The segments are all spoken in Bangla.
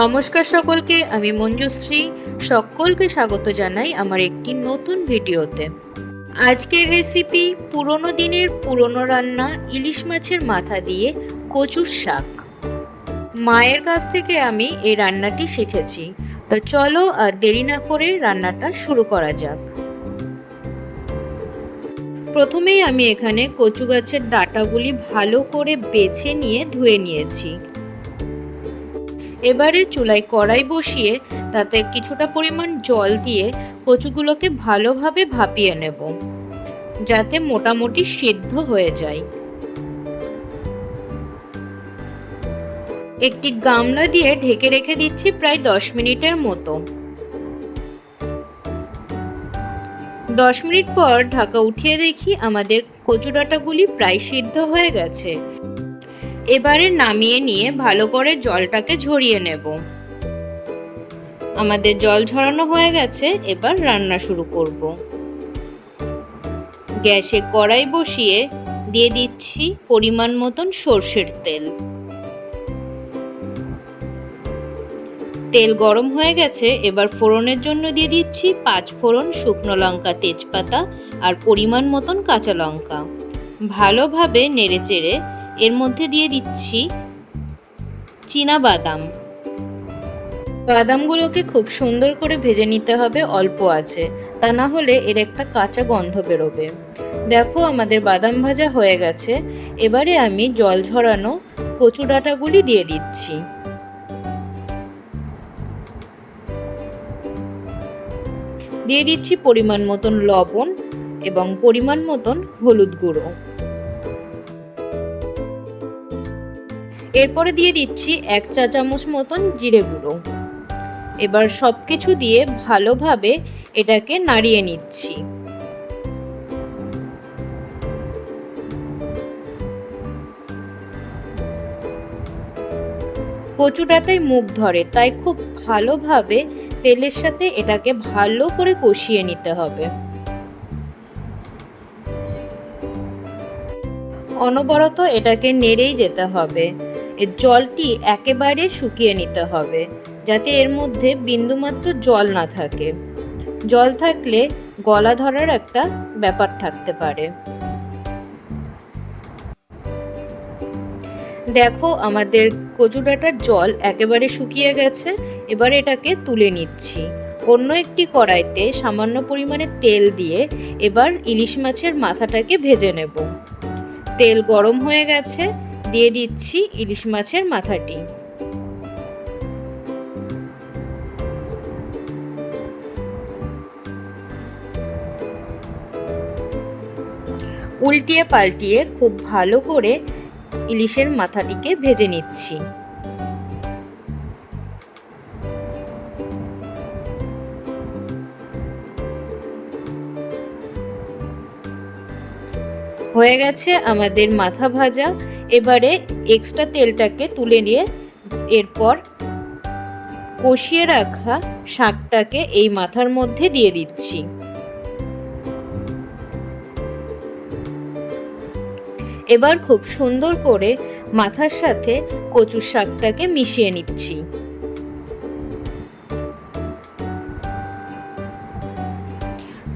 নমস্কার সকলকে, আমি মঞ্জুশ্রী। সকলকে স্বাগত জানাই আমার একটি নতুন ভিডিওতে। আজকের রেসিপি পুরনো দিনের পুরনো রান্না ইলিশ মাছের মাথা দিয়ে কচুর শাক। মায়ের কাছ থেকে আমি এই রান্নাটি শিখেছি। তো চলো আর দেরি না করে রান্নাটা শুরু করা যাক। প্রথমেই আমি এখানে কচু গাছের ডাটাগুলি ভালো করে বেছে নিয়ে ধুয়ে নিয়েছি। এবারে চুলায় কড়াই বসিয়ে তাতে কিছুটা পরিমাণ জল দিয়ে কচুগুলোকে ভালোভাবে ভাপিয়ে নেব, যাতে মোটামুটি সিদ্ধ হয়ে যায়। একটি গামলা দিয়ে ঢেকে রেখে দিচ্ছি প্রায় দশ মিনিটের মতো। দশ মিনিট পর ঢাকা উঠিয়ে দেখি আমাদের কচু ডাঁটাগুলি প্রায় সিদ্ধ হয়ে গেছে। এবারে নামিয়ে নিয়ে ভালো করে জলটাকে ঝরিয়ে নেব। আমাদের জল ঝরানো হয়ে গেছে, এবার রান্না শুরু করব। গ্যাসে কড়াই বসিয়ে দিয়ে দিচ্ছি পরিমাণ মতন সর্ষের তেল। তেল গরম হয়ে গেছে, এবার ফোড়নের জন্য দিয়ে দিচ্ছি পাঁচ ফোড়ন শুকনো লঙ্কা, তেজপাতা আর পরিমাণ মতন কাঁচা লঙ্কা। ভালোভাবে নেড়ে চেড়ে এর মধ্যে দিয়ে দিচ্ছি চীনা বাদাম। বাদামগুলোকে খুব সুন্দর করে ভেজে নিতে হবে, অল্প আছে। তা না হলে এর একটা কাঁচা গন্ধ বেরোবে। দেখো আমাদের বাদাম ভাজা হয়ে গেছে। এবারে আমি জল ঝরানো কচু ডাঁটাগুলি দিয়ে দিচ্ছি। দিয়ে দিচ্ছি পরিমাণ মতন লবণ এবং পরিমাণ মতন হলুদ গুঁড়ো। এরপরে দিয়ে দিচ্ছি এক চা চামচ মতন জিরে গুঁড়ো। এবার সব কিছু দিয়ে ভালোভাবে এটাকে নাড়িয়ে নিচ্ছি। কচু ডাঁটায় মুখ ধরে, তাই খুব ভালোভাবে তেলের সাথে এটাকে ভালো করে কষিয়ে নিতে হবে। অনবরত এটাকে নেড়েই যেতে হবে। এর জলটি একেবারে শুকিয়ে নিতে হবে, যাতে এর মধ্যে বিন্দুমাত্র জল না থাকে। জল থাকলে গলা ধরার একটা ব্যাপার থাকতে পারে। দেখো আমাদের কচুডাটার জল একেবারে শুকিয়ে গেছে, এবার এটাকে তুলে নিচ্ছি। অন্য একটি কড়াইতে সামান্য পরিমাণে তেল দিয়ে এবার ইলিশ মাছের মাথাটাকে ভেজে নেব। তেল গরম হয়ে গেছে দিয়ে দিচ্ছি ইলিশ মাছের মাথাটি। উল্টিয়ে পাল্টিয়ে খুব ভালো করে ইলিশের মাথাটিকে ভেজে নিচ্ছি। হয়ে গেছে আমাদের মাথা ভাজা। এবারে এক্সট্রা তেলটাকে তুলে নিয়ে এরপর কষিয়ে রাখা শাকটাকে এই মাথার মধ্যে দিয়ে দিচ্ছি। এবার খুব সুন্দর করে মাথার সাথে কচুর শাকটাকে মিশিয়ে নিচ্ছি।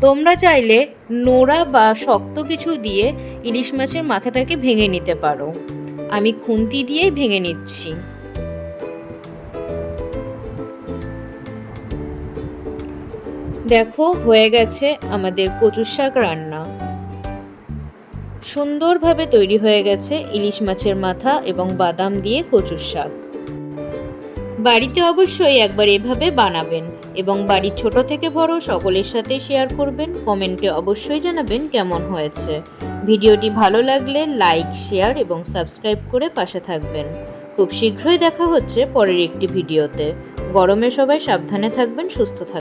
তোমরা চাইলে নোড়া বা শক্ত কিছু দিয়ে ইলিশ মাছের মাথাটাকে ভেঙে নিতে পারো। আমি খুন্তি দিয়েই ভেঙে নিচ্ছি। দেখো, হয়ে গেছে আমাদের কচুর শাক রান্না। সুন্দরভাবে তৈরি হয়ে গেছে ইলিশ মাছের মাথা এবং বাদাম দিয়ে কচুর শাক। বাড়িতে অবশ্যই একবার এভাবে বানাবেন এবং বাড়ির ছোট থেকে বড় সকলের সাথে শেয়ার করবেন কমেন্টে অবশ্যই জানাবেন কেমন হয়েছে। ভিডিওটি ভালো লাগলে লাইক শেয়ার এবং সাবস্ক্রাইব করে পাশে থাকবেন। খুব শীঘ্রই দেখা হচ্ছে পরের একটি ভিডিওতে। গরমে সবাই সাবধানে থাকবেন, সুস্থ থাকবেন।